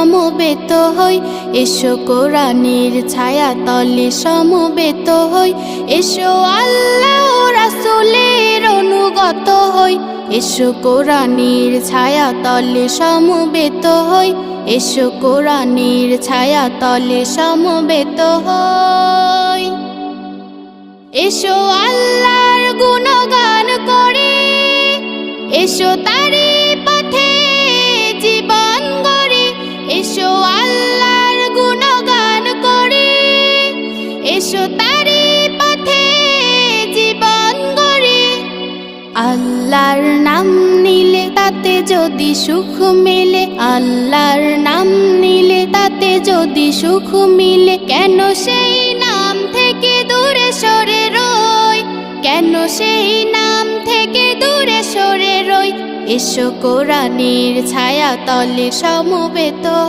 সমবেত হই, এসো কোরআনের ছায়া তলে সমবেত হই, এসো আল্লাহ রাসূলের অনুগত হই, এসো কোরআনের ছায়া তলে সমবেত হই, এসো কোরআনের ছায়া তলে সমবেত হই। এসো আল্লাহর গুণগান করে, এসো তারি এসো পথে জীবন গড়ে। আল্লাহর নাম নিলে তাতে যদি সুখ মেলে, আল্লাহর নাম নিলে তাতে যদি সুখ মিলে, কেন সেই নাম থেকে দূরে সরে রই? কেন সেই নাম থেকে দূরে সরে রই? এসো কোরআনের ছায়া তলে সমবেত